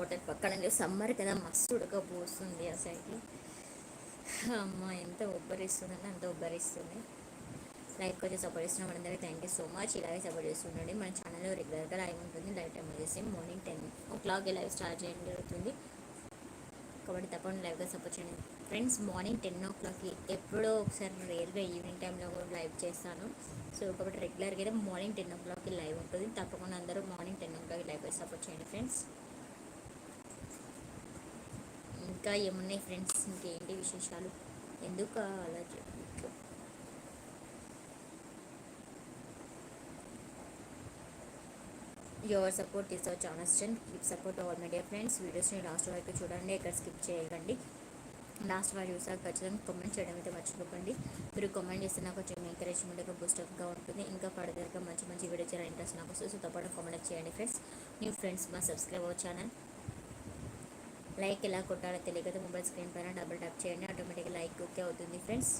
Water పక్కన summer కదా మస్తు ఉడకపోస్తుంది అసలు అమ్మ ఎంత ఉబ్బరిస్తుందంటే అంత ఉబ్బరిస్తుంది. లైక్ వచ్చి సపోర్ట్ చేస్తున్న అందరికీ థ్యాంక్ యూ సో మచ్ ఇలాగే సపోర్ట్ చేస్తుండండి. మన ఛానల్లో రెగ్యులర్గా లైవ్ ఉంటుంది. లైవ్ టైం వచ్చేసి మార్నింగ్ టెన్ ఓ క్లాక్కి లైవ్ స్టార్ట్ చేయడం జరుగుతుంది. కాబట్టి తప్పకుండా లైవ్గా సపోర్ట్ చేయండి. ఫ్రెండ్స్ మార్నింగ్ టెన్ ఓ క్లాక్కి ఎప్పుడో ఒకసారి రేర్గా ఈవినింగ్ టైంలో కూడా లైవ్ చేస్తాను. సో కాబట్టి రెగ్యులర్గా అయితే మార్నింగ్ టెన్ ఓ క్లాక్కి లైవ్ ఉంటుంది. తప్పకుండా అందరూ మార్నింగ్ టెన్ ఓ క్లాక్కి లైవ్ సపోర్ట్ చేయండి ఫ్రెండ్స్ ఇంకా ఏమున్నాయి ఫ్రెండ్స్ ఇంకేంటి విశేషాలు? ఎందుకు అలా your support is our channel and keep support all media friends వీడియోస్ని లాస్ట్ వరకు చూడండి ఇక్కడ స్కిప్ చేయకండి. లాస్ట్ వారు చూసాక ఖచ్చితంగా కామెంట్ చేయడం అయితే మర్చిపోకండి. మీరు కామెంట్ చేస్తే నాకు కొంచెం ఎంకరేజ్మెంట్గా బూస్టప్గా ఉంటుంది. ఇంకా ఫర్దర్గా మంచి మంచి వీడియో చేయాలని ఇంట్రెస్ట్ నాకు వస్తుంది. సో తప్పకుండా కామెంట్ చేయండి ఫ్రెండ్స్ న్యూ ఫ్రెండ్స్ మా సబ్స్క్రైబ్ అవర్ ఛానల్ లైక్ ఎలా కొట్టాలో తెలియదు మొబైల్ స్క్రీన్ పైన డబుల్ ట్యాప్ చేయండి. ఆటోమేటిక్గా లైక్ ఓకే అవుతుంది ఫ్రెండ్స్.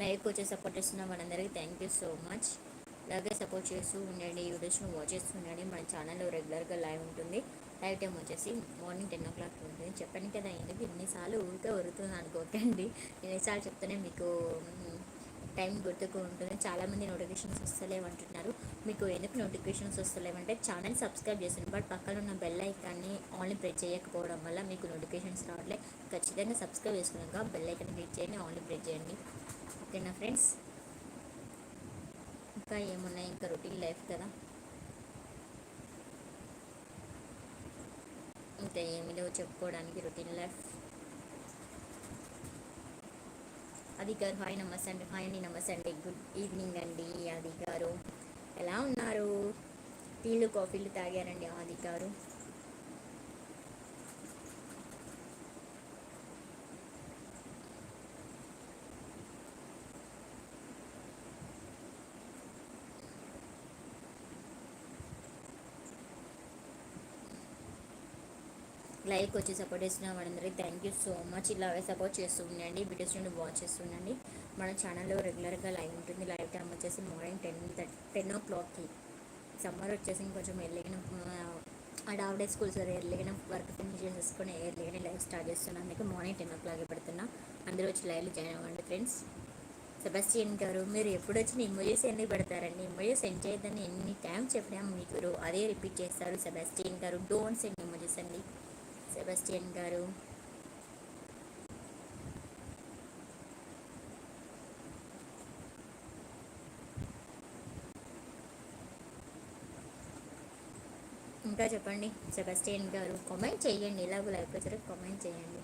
లైక్ వచ్చి సపోర్ట్ ఇస్తున్న వాళ్ళందరికీ థ్యాంక్ యూ సో మచ్ అలాగే సపోర్ట్ చేస్తూ ఉండండి వీడియోస్ను వాచ్ చేస్తూ ఉండండి. మన ఛానల్లో రెగ్యులర్గా లైవ్ ఉంటుంది. లైవ్ టైం వచ్చేసి మార్నింగ్ టెన్ ఓ క్లాక్ ఉంటుంది. చెప్పండి కదా ఎందుకు ఎన్నిసార్లు ఊరికే వరుతుంది అనుకోకండి. ఎన్నిసార్లు చెప్తేనే మీకు టైం గుర్తుకు ఉంటుంది. చాలామంది నోటిఫికేషన్స్ వస్తలేమంటున్నారు మీకు ఎందుకు నోటిఫికేషన్స్ వస్తలేవంటే ఛానల్ సబ్స్క్రైబ్ చేసింది బట్ పక్కన ఉన్న బెల్ ఐకాన్ని ఆన్లీ ప్రెస్ చేయకపోవడం వల్ల మీకు నోటిఫికేషన్స్ రావట్లే. ఖచ్చితంగా సబ్స్క్రైబ్ చేసుకున్నాక బెల్ ఐకాన్ క్లిక్ చేయండి ఆన్లీ ప్రెస్ చేయండి. ఓకేనా ఫ్రెండ్స్? ఇంకా ఏమున్నాయి? ఇంకా రొటీన్ లైఫ్ కదా. ఇంకా ఏమి లేవు చెప్పుకోవడానికి రొటీన్ లైఫ్ అది గారు హాయ్ నమస్తే అండి. హాయ్ అండి నమస్తే అండి. గుడ్ ఈవినింగ్ అండి ఆది గారు. ఎలా ఉన్నారు? టీలు కాఫీలు తాగారండి ఆది గారు. లైక్ వచ్చి సపోర్ట్ చేసిన వాళ్ళందరికీ థ్యాంక్ యూ సో మచ్ ఇలాగే సపోర్ట్ చేస్తూ ఉండండి. వీడియోస్ నుండి వాచ్ చేస్తుండండి మన ఛానల్లో రెగ్యులర్గా లైవ్ ఉంటుంది. లైవ్ టైం వచ్చేసి మార్నింగ్ టెన్ టెన్ ఓ క్లాక్కి సమ్మర్ వచ్చేసి కొంచెం ఎర్లీగా స్కూల్ సార్ ఎర్లీగా వర్క్ ఫినిష్ చేసేసుకొని ఎర్లీగానే లైవ్ స్టార్ట్ చేస్తున్నాను అందుకే మార్నింగ్ టెన్ ఓ క్లాక్ పెడుతున్నా. అందరూ వచ్చి లైవ్లో జాయిన్ అవ్వండి ఫ్రెండ్స్ సెబస్టియన్ గారు మీరు ఎప్పుడు వచ్చిన ఇమోజెస్ ఎందుకు పెడతారండి? ఇమోజెస్ సెండ్ చేయొద్దని ఎన్ని టైమ్స్ చెప్పినా మీకు అదే రిపీట్ చేస్తారు. సెబస్టియన్ గారు డోంట్ సెండ్ ఇమోజెస్ అండి. సెబస్టియన్ గారు. ఇంకా చెప్పండి సెబస్టియన్ గారు కామెంట్ చేయండి. ఇలాగ లైక్ వచ్చారు కామెంట్ చేయండి.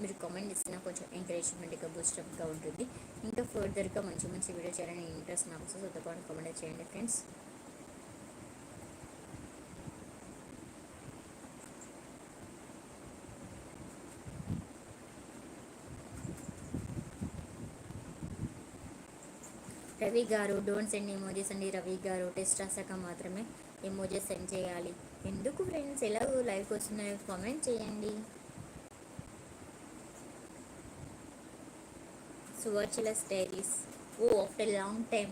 మీరు కామెంట్ ఇస్తున్నా కొంచెం ఎంకరేజ్మెంట్గా బూస్టప్గా ఉంటుంది. ఇంకా ఫర్దర్గా మంచి మంచి వీడియో చేయాలని ఇంట్రెస్ట్ నాకు సో తప్పకుండా కామెంట్ చేయండి ఫ్రెండ్స్ రవి గారు డోంట్ సెండ్ ఎమోజీస్ అండి రవి గారు. టెస్ట్ రాసాక మాత్రమే ఎమోజీస్ సెండ్ చేయాలి. ఎందుకు ఫ్రెండ్స్ ఎలా లైవ్ వస్తున్నాయో కామెంట్ చేయండి. సువర్చుల స్టైరీస్ ఓ ఆఫ్టర్ లాంగ్ టైం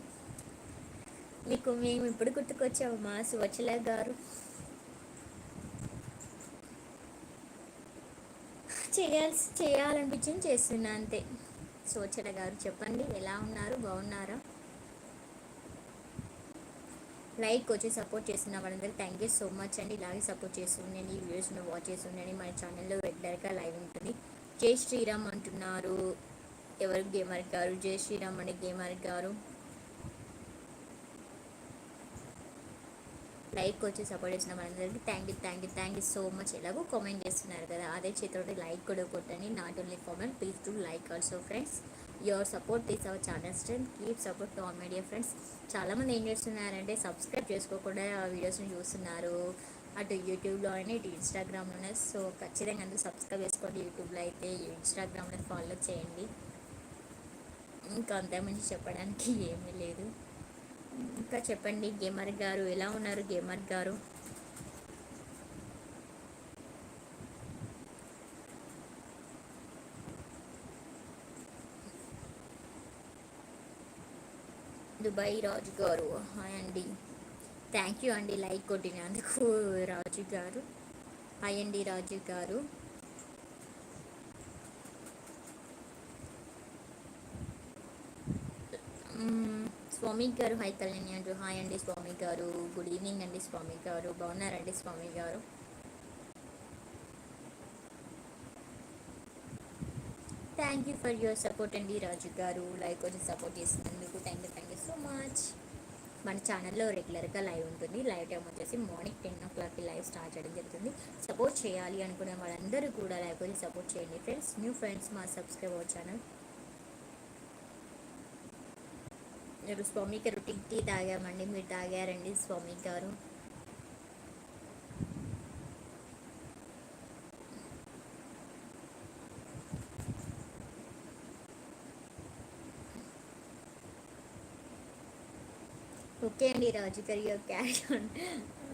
మీకు మేము ఇప్పుడు గుర్తుకొచ్చామమ్మా సువర్చుల గారు? చేయాల్సి చేయాలనిపించింది చేస్తున్నా అంతే. సోచల గారు చెప్పండి ఎలా ఉన్నారు? బాగున్నారా? లైక్ వచ్చి సపోర్ట్ చేస్తున్న వాళ్ళందరూ థ్యాంక్ యూ సో మచ్ అండి. ఇలాగే సపోర్ట్ చేస్తుండండి ఈ వీడియోస్ను వాచ్ చేస్తుండండి మన ఛానల్లో రెగ్యులర్గా లైవ్ ఉంటుంది. జై శ్రీరామ్ అంటున్నారు. ఎవరు గేమర్ గారు? జై శ్రీరామ్ అండి గేమర్ గారు. లైక్ వచ్చి సపోర్ట్ చేసిన వాళ్ళందరికీ thank you thank you thank you so much ఎలాగో కామెంట్ చేస్తున్నారు కదా. అదే చేతితో లైక్ కూడా కొట్టండి. Not only comment please to like also friends your support this our channel strength keep support to all media friends చాలామంది ఏం చేస్తున్నారంటే సబ్స్క్రైబ్ చేసుకోకుండా వీడియోస్ని చూస్తున్నారు. అటు యూట్యూబ్లో అయినా ఇటు ఇన్స్టాగ్రామ్లోనే సో ఖచ్చితంగా అందరూ సబ్స్క్రైబ్ చేసుకోండి. యూట్యూబ్లో అయితే ఇన్స్టాగ్రామ్లో ఫాలో చేయండి. ఇంకా అంతమంది చెప్పడానికి ఏమీ లేదు. ఇంకా చెప్పండి గేమర్ గారు ఎలా ఉన్నారు? గేమర్ గారు? దుబాయ్ రాజు గారు. హాయ్ అండి. థ్యాంక్ యూ అండి లైక్ కొట్టినందుకు రాజు గారు. హాయ్ అండి రాజు గారు. స్వామి గారు హాయ్ కళ్యాణి అంటూ. హాయ్ అండి స్వామి గారు. గుడ్ ఈవినింగ్ అండి స్వామి గారు. బాగున్నారండి స్వామి గారు? Thank you for your support అండి రాజు గారు. లైక్ వచ్చి సపోర్ట్ చేసినందుకు. Thank you. సో మచ్ మన ఛానల్లో రెగ్యులర్గా లైవ్ ఉంటుంది. లైవ్ టైం వచ్చేసి మార్నింగ్ టెన్ ఓ క్లాక్కి లైవ్ స్టార్ట్ చేయడం జరుగుతుంది. సపోర్ట్ చేయాలి అనుకునే వాళ్ళందరూ కూడా లైవ్ సపోర్ట్ చేయండి ఫ్రెండ్స్ న్యూ ఫ్రెండ్స్ మా సబ్స్క్రైబ్ అవర్ ఛానల్ మీరు స్వామి గారు టీ తాగామండి. మీరు తాగారండి స్వామి గారు. ఓకే అండి రాజు గారు యొక్క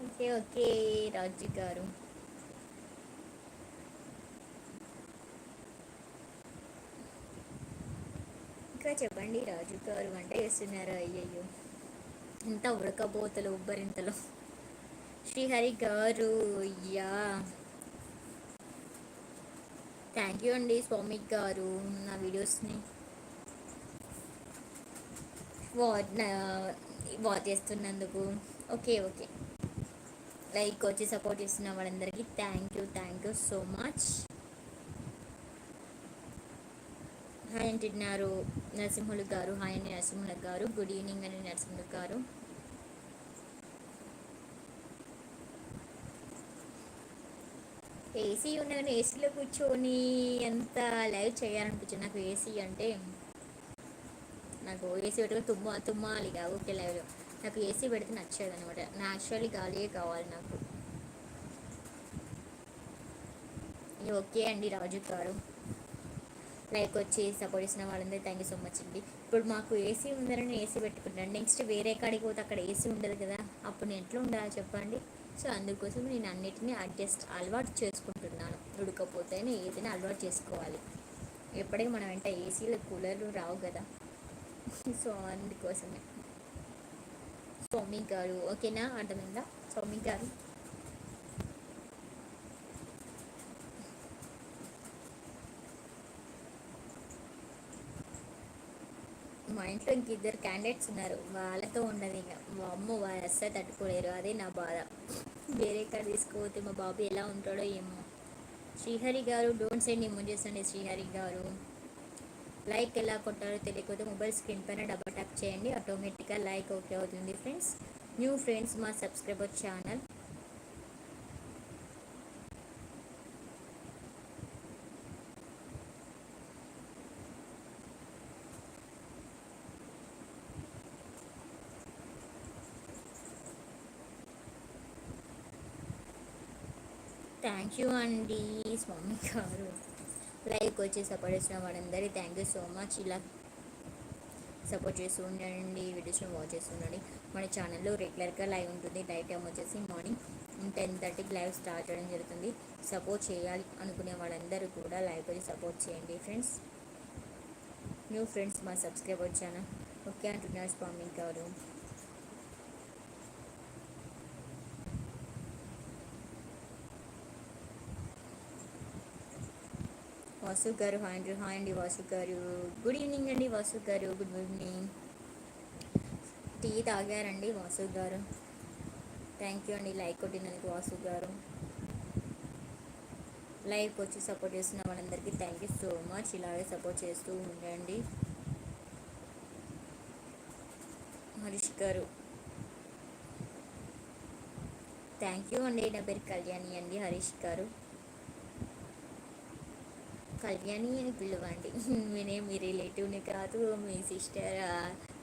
ఓకే ఓకే రాజు గారు. ఇంకా చెప్పండి రాజు గారు వంట చేస్తున్నారు? అయ్యయ్యో. ఇంత ఉడకబోతలు ఉబ్బరింతలు. శ్రీహరి గారు యా. థ్యాంక్ యూ అండి స్వామి గారు నా వీడియోస్ని. వాట్ వాచ్ చేస్తున్నందుకు. Okay okay. లైక్ వచ్చి సపోర్ట్ చేస్తున్న వాళ్ళందరికీ thank you thank you so much hi అంటున్నారు నరసింహులు గారు. హాయ్ అండి నరసింహుల గారు. గుడ్ ఈవినింగ్ అండి నరసింహులు గారు. ఏసీ ఉన్నాను ఏసీలో కూర్చొని ఎంత లైవ్ చేయాలనిపించింది. నాకు ఏసీ అంటే నాకు ఏసీ పెట్టుకుని తుమ్మ తుమ్మాలి ఇక ఓకే లైవ్లో. నాకు ఏసీ పెడితే నచ్చేది అనమాట న్యాచురల్లీ గాలియే కావాలి నాకు. ఇది ఓకే అండి రాజు గారు. లైక్ వచ్చి సపోర్ట్ ఇచ్చిన వాళ్ళందరూ థ్యాంక్ యూ సో మచ్ అండి. ఇప్పుడు మాకు ఏసీ ఉందని ఏసీ పెట్టుకుంటాను నెక్స్ట్ వేరే కాడికి పోతే అక్కడ ఏసీ ఉండదు కదా. అప్పుడు నేను ఎట్లా ఉండాలి చెప్పండి. సో అందుకోసం నేను అన్నిటినీ అడ్జస్ట్ అలవాటు చేసుకుంటున్నాను. ఉడకపోతేనే ఏదైనా అలవాటు చేసుకోవాలి. ఎప్పటికీ మనం వెంట ఏసీలు కూలర్లు రావు కదా. సో అందుకోసమే. స్వామి గారు ఓకేనా? అర్థమైందా? స్వామి గారు మా ఇంట్లో ఇంక ఇద్దరు క్యాండిడేట్స్ ఉన్నారు. వాళ్ళతో ఉండదు ఇంకా మా అమ్మ వాళ్ళు అస్సలు తట్టుకోలేరు. అదే నా బాధ. వేరే కాడ తీసుకుపోతే మా బాబు ఎలా ఉంటాడో ఏమో. శ్రీహరి గారు డోంట్ సెండ్ ఇమోజెస్ అండి శ్రీహరి గారు. లైక్ ఎలా కొట్టాలో తెలియకపోతే మొబైల్ స్క్రీన్ పైన డబల్ ట్యాప్ చేయండి. ఆటోమేటిక్గా లైక్ ఓకే అవుతుంది ఫ్రెండ్స్. న్యూ ఫ్రెండ్స్ మా సబ్స్క్రైబర్ ఛానల్. థ్యాంక్ యూ అండి స్వామి గారు. లైక్ వచ్చి సపోర్ట్ చేసిన వాళ్ళందరి థ్యాంక్ యూ సో మచ్ ఇలా సపోర్ట్ చేస్తూ ఉండండి వీడియోస్ని వాచ్ చేస్తూ ఉండండి. మన ఛానల్లో రెగ్యులర్గా లైవ్ ఉంటుంది. లైవ్ టైం వచ్చేసి మార్నింగ్ టెన్ థర్టీకి లైవ్ స్టార్ట్ చేయడం జరుగుతుంది. సపోర్ట్ చేయాలి అనుకునే వాళ్ళందరూ కూడా లైవ్ వచ్చి సపోర్ట్ చేయండి ఫ్రెండ్స్ న్యూ ఫ్రెండ్స్ మా సబ్స్క్రైబర్ ఛానల్ ఓకే అంటున్నారు స్వామి గారు వాసు గారు హాయ్ అండి హాయ్ అండి వాసు గారు గుడ్ ఈవినింగ్ అండి వాసు గారు గుడ్ ఈవినింగ్ టీ తాగారండి వాసు గారు థ్యాంక్ యూ అండి లైక్ కొట్టినందుకు వాసు గారు లైక్ వచ్చి సపోర్ట్ చేస్తున్న వాళ్ళందరికీ థ్యాంక్ యూ సో మచ్ ఇలాగే సపోర్ట్ చేస్తూ ఉండండి. హరీష్ గారు. థ్యాంక్ యూ అండి నా పేరు కళ్యాణి అండి హరీష్ గారు. కళ్యాణి అని పిలవండి. నేనే మీ రిలేటివ్ని కాదు మీ సిస్టర్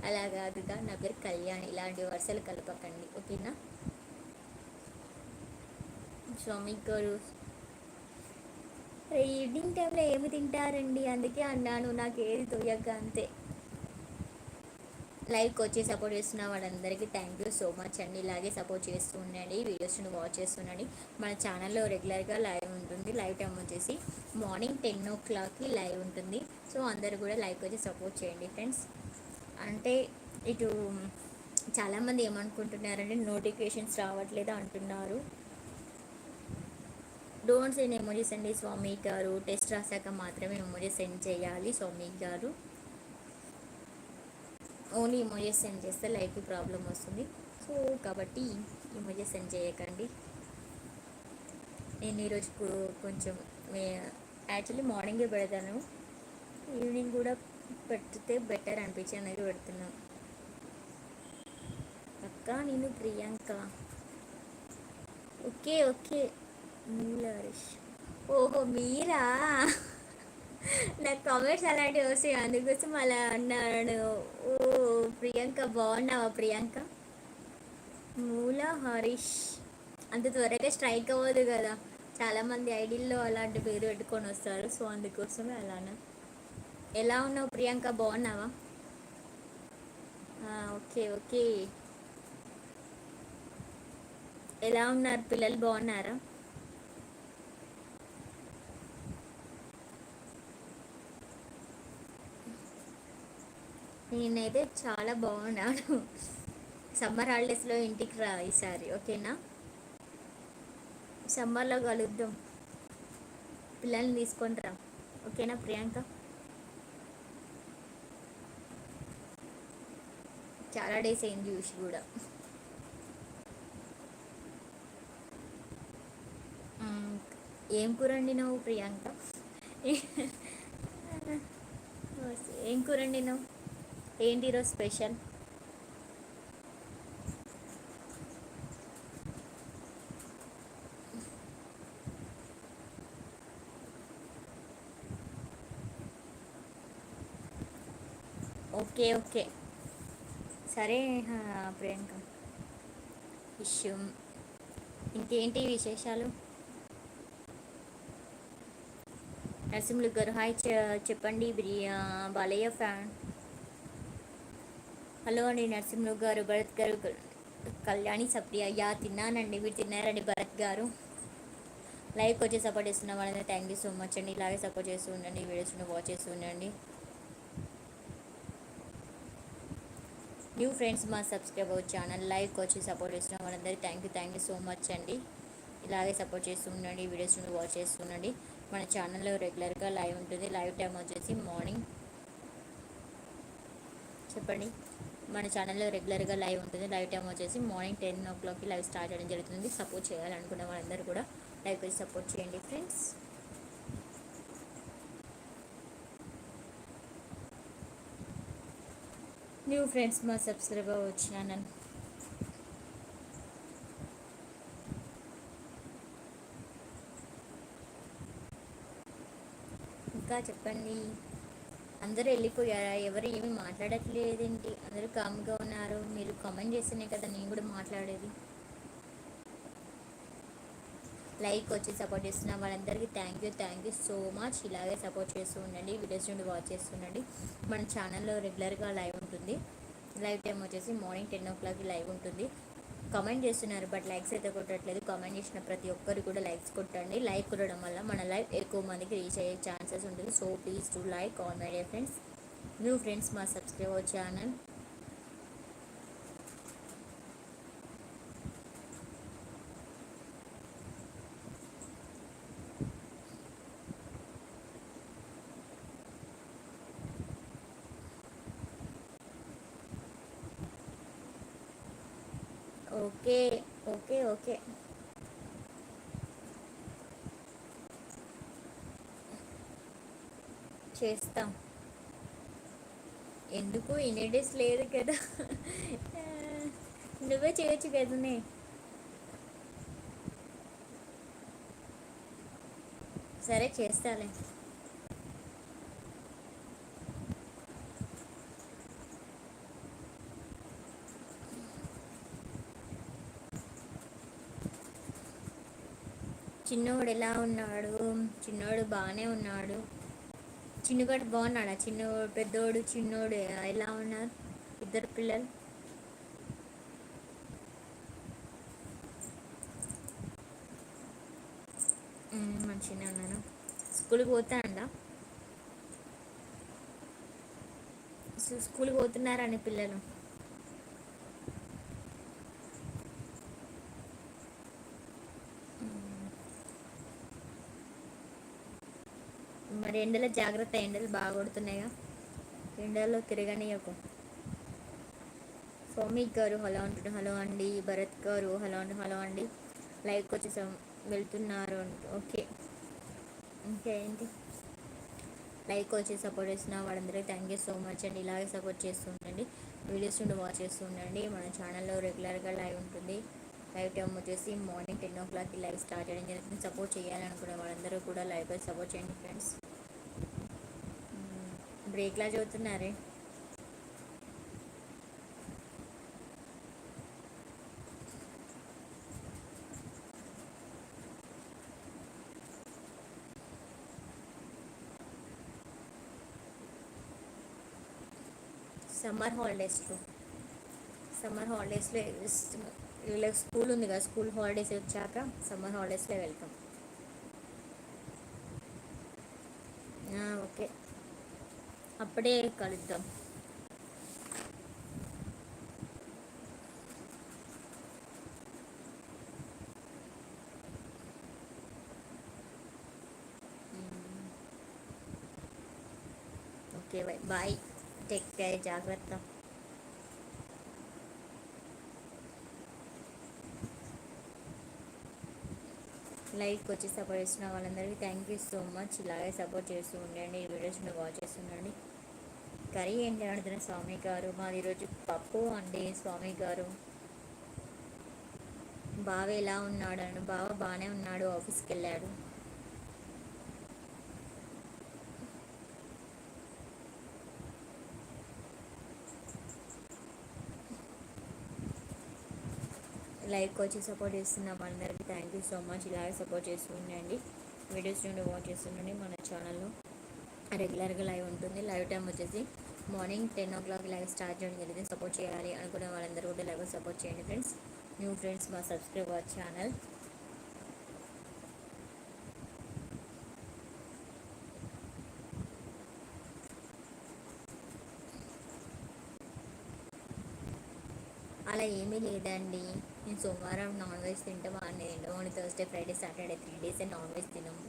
అలా కాదుగా నా పేరు కళ్యాణి. ఇలాంటి వరుసలు కలపకండి. ఓకేనా? స్వామి గారు. ఈవినింగ్ టైంలో ఏమి తింటారండి? అందుకే అన్నాను నాకు ఏది తోయక అంతే. లైక్ వచ్చి సపోర్ట్ చేస్తున్న వాళ్ళందరికీ థ్యాంక్ యూ సో మచ్ అండి. ఇలాగే సపోర్ట్ చేస్తూ ఉండండి వీడియోస్ని వాచ్ చేస్తుండండి మన ఛానల్లో రెగ్యులర్గా లైవ్ ఉంటుంది లైవ్ టైం వచ్చేసి మార్నింగ్ టెన్ ఓ క్లాక్కి లైవ్ ఉంటుంది. సో అందరు కూడా లైక్ వచ్చి సపోర్ట్ చేయండి ఫ్రెండ్స్. అంటే ఇటు చాలామంది ఏమనుకుంటున్నారంటే నోటిఫికేషన్స్ రావట్లేదు అంటున్నారు. డోంట్ సెండ్ ఎమోజీ అండి. స్వామి గారు టెస్ట్ రాశాక మాత్రమే ఎమోజీ సెండ్ చేయాలి స్వామి గారు. ఓన్లీ ఇమోజెస్ సెండ్ చేస్తే లైఫ్ ప్రాబ్లం వస్తుంది. సో కాబట్టి ఇమోజెస్ సెండ్ చేయకండి. నేను ఈరోజు కొంచెం యాక్చువల్లీ మార్నింగే పెడతాను. ఈవినింగ్ కూడా పెడితే బెటర్ అనిపించి అనేది పెడుతున్నాను అక్క నేను ప్రియాంక. Okay okay. హరీష్ ఓహో మీరా? నాకు కామెంట్స్ అలాంటివి వస్తాయి. అందుకోసం అలా అన్నాడు ఓ ప్రియాంక బాగున్నావా ప్రియాంక? మూల హరీష్. అంత త్వరగా స్ట్రైక్ అవ్వదు కదా. చాలామంది ఐడిల్లో అలాంటి పేరు పెట్టుకొని వస్తారు. సో అందుకోసమే అలానే? ఎలా ఉన్నావు ప్రియాంక? బాగున్నావా? Okay okay. ఎలా ఉన్నారు పిల్లలు? బాగున్నారా? నేనైతే చాలా బాగున్నాను. సమ్మర్ హాలిడేస్లో ఇంటికి రా ఈసారి ఓకేనా? సమ్మర్లో కలుద్దాం. పిల్లల్ని తీసుకొని రా ఓకేనా ప్రియాంక? చాలా డేస్ అయింది చూసి కూడా. ఏం కూర వండినావు ప్రియాంక? ఏం కూర వండినావు? ఏంటి ఈరోజు స్పెషల్? Okay okay. సరే ప్రియాంక. విషయం ఇంకేంటి విశేషాలు? నరసింహులు గారు హాయ్ చెప్పండి. బిర్యా బాలయ్య ఫ్యాన్. హలో అండి నరసింహరావు గారు భరత్ గారు కళ్యాణి సప్రియ యా తిన్నానండి మీరు తిన్నారండి భరత్ గారు? లైక్ వచ్చి సపోర్ట్ చేస్తున్న వాళ్ళని థ్యాంక్ యూ సో మచ్ అండి. ఇలాగే సపోర్ట్ చేస్తూ ఉండండి వీడియోస్ వాచ్ చేస్తూ ఉండండి. న్యూ ఫ్రెండ్స్ మా సబ్స్క్రైబ్ ఛానల్ లైక్ వచ్చి సపోర్ట్ చేస్తున్న వాళ్ళందరికీ thank you thank you so much అండి. ఇలాగే సపోర్ట్ చేస్తూ ఉండండి వీడియోస్ వాచ్ చేస్తుండండి మన ఛానల్లో రెగ్యులర్గా లైవ్ ఉంటుంది. లైవ్ టైం వచ్చేసి మార్నింగ్ చెప్పండి. మన ఛానల్లో రెగ్యులర్గా లైవ్ ఉంటుంది. లైవ్ టైం వచ్చేసి మార్నింగ్ టెన్ ఓ క్లాక్కి లైవ్ స్టార్ట్ చేయడం జరుగుతుంది. సపోర్ట్ చేయాలనుకున్న వాళ్ళందరూ కూడా లైవ్ వచ్చి సపోర్ట్ చేయండి ఫ్రెండ్స్ న్యూ ఫ్రెండ్స్ మా సబ్స్క్రైబర్ వచ్చినాను ఇంకా చెప్పండి. అందరూ వెళ్ళిపోయారా? ఎవరు ఏమి మాట్లాడట్లేదేంటి? అందరూ కామ్గా ఉన్నారు. మీరు కామెంట్ చేస్తేనే కదా నేను కూడా మాట్లాడేది. లైక్ వచ్చి సపోర్ట్ చేస్తున్న వాళ్ళందరికీ thank you thank you so much ఇలాగే సపోర్ట్ చేస్తూ ఉండండి. వీడియోస్ నుండి వాచ్ చేస్తుండండి మన ఛానల్లో రెగ్యులర్గా లైవ్ ఉంటుంది. లైవ్ టైం వచ్చేసి మార్నింగ్ టెన్ ఓ క్లాక్కి లైవ్ ఉంటుంది. కామెంట్ చేస్తున్నారు బట్ లైక్స్ అయితే కొట్టట్లేదు. కామెంట్ చేసిన ప్రతి ఒక్కరు కూడా లైక్స్ కొట్టండి. లైక్ కొట్టడం వల్ల మన లైఫ్ ఎక్కువ మందికి రీచ్ అయ్యే ఛాన్సెస్ ఉంటుంది. So please to like all my dear friends new friends మా subscribe channel okay okay okay. చేస్తాం. ఎందుకు? ఇన్ని డేస్ లేదు కదా. నువ్వే చేయొచ్చు కదనే సరే చేస్తాలే. చిన్నోడు ఎలా ఉన్నాడు? చిన్నోడు బాగానే ఉన్నాడు. చిన్నగాడు బాగున్నాడా? చిన్నోడు పెద్దోడు చిన్నోడు ఎలా ఉన్నారు? ఇద్దరు పిల్లలు? మంచిగానే ఉన్నాను స్కూల్కి పోతానండా స్కూల్కి పోతున్నారని పిల్లలు? మరి ఎండలో జాగ్రత్త ఎండలు బాగా కొడుతున్నాయిగా ఎండల్లో తిరగనీయకు. సౌమిక్ గారు హలో అంటుండే హలో అండి. భరత్ గారు హలో అంటు హలో అండి. లైక్ వచ్చేసాం. వెళ్తున్నారు. ఓకే. ఇంకా ఏంటి? లైక్ వచ్చి సపోర్ట్ చేసిన వాళ్ళందరికీ థ్యాంక్ యూ సో మచ్ అండి. ఇలాగే సపోర్ట్ చేస్తూ ఉండండి. వీడియోస్ నుండి వాచ్ చేస్తూ ఉండండి. మన ఛానల్లో రెగ్యులర్గా లైవ్ ఉంటుంది. లైవ్ టైం వచ్చేసి మార్నింగ్ టెన్ ఓ క్లాక్కి లైవ్ స్టార్ట్ చేయడం జరుగుతుంది సపోర్ట్ చేయాలనుకునే వాళ్ళందరూ కూడా లైవ్గా సపోర్ట్ చేయండి ఫ్రెండ్స్ బ్రేక్లా చదువుతున్నారే? సమ్మర్ హాలిడేస్లో సమ్మర్ హాలిడేస్లో వీళ్ళకి స్కూల్ ఉంది కదా స్కూల్ హాలిడేస్ వచ్చాక సమ్మర్ హాలిడేస్లో వెళ్తాం. ఓకే. అప్పుడే కలుద్దాం okay bye bye take care జాగ్రత్త లైక్ వచ్చి సపోర్ట్ చేస్తున్న వాళ్ళందరికీ థ్యాంక్ యూ సో మచ్ ఇలాగే సపోర్ట్ చేస్తూ ఉండండి. ఈ వీడియోస్ని వాచ్ చేస్తుండండి కర్రీ ఏంటి అడుగుతున్న స్వామి గారు మాది ఈరోజు పప్పు అండి స్వామి గారు. బావ ఎలా ఉన్నాడు అని బావ బాగానే ఉన్నాడు ఆఫీస్కి వెళ్ళాడు. లైక్ వచ్చి సపోర్ట్ చేస్తున్నాం అందరికీ థ్యాంక్ యూ సో మచ్ ఇలాగే సపోర్ట్ చేస్తుండండి వీడియోస్ నుండి వాచ్ చేస్తుండండి మన ఛానల్లో రెగ్యులర్గా లైవ్ ఉంటుంది. లైవ్ టైం వచ్చేసి morning ten o'clock live start చేయడం జరిగింది సపోర్ట్ చేయాలి అనుకునే వాళ్ళందరూ కూడా లైవ్ సపోర్ట్ చేయండి ఫ్రెండ్స్ న్యూ ఫ్రెండ్స్ మా సబ్స్క్రైబర్ ఛానల్ అలా ఏమీ లేదండి. నేను సోమవారం నాన్ వెజ్ తింటాం బాగానే తింటాం. Only Thursday Friday Saturday three days non veg తినము.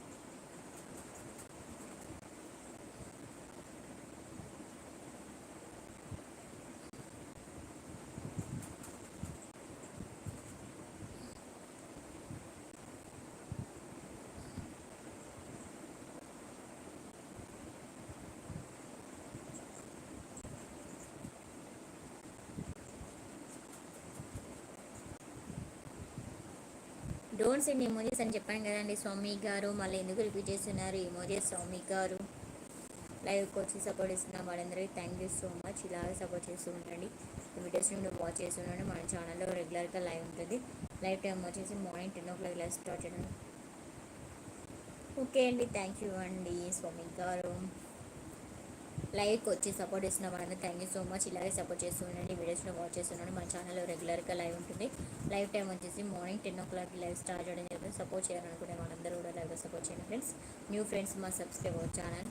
డోంట్ సెండ్ ఎమోజీస్ అని చెప్పాను కదండి. స్వామి గారు మళ్ళీ ఎందుకు రిపీట్ చేస్తున్నారు? ఎమోజీస్ స్వామి గారు. లైవ్కి వచ్చి సపోర్ట్ ఇస్తున్న వాళ్ళందరికీ థ్యాంక్ యూ సో మచ్ ఇలాగే సపోర్ట్ చేస్తూ ఉండండి. వీడియోస్ నుండి వాచ్ చేస్తూ ఉండండి. మన ఛానల్లో రెగ్యులర్గా లైవ్ ఉంటుంది. లైవ్ టైం వచ్చేసి morning ten o'clock live start చేయడం. ఓకే అండి. థ్యాంక్ యూ అండి. స్వామి గారు. లైక్ వచ్చి సపోర్ట్ చేసిన వాళ్ళందరూ థ్యాంక్ యూ సో మచ్ ఇలాగే సపోర్ట్ చేస్తుండండి వీడియోస్లో వాచ్ చేస్తున్నాను మన ఛానల్లో రెగ్యులర్గా లైవ్ ఉంటుంది. లైవ్ టైం వచ్చేసి morning ten o'clock live start చేయడం జరుగుతుంది. సపోర్ట్ చేయాలనుకునే వాళ్ళందరూ కూడా లైవ్గా సపోర్ట్ చేయండి ఫ్రెండ్స్ న్యూ ఫ్రెండ్స్ మా సబ్స్క్రైబ్ ఛానల్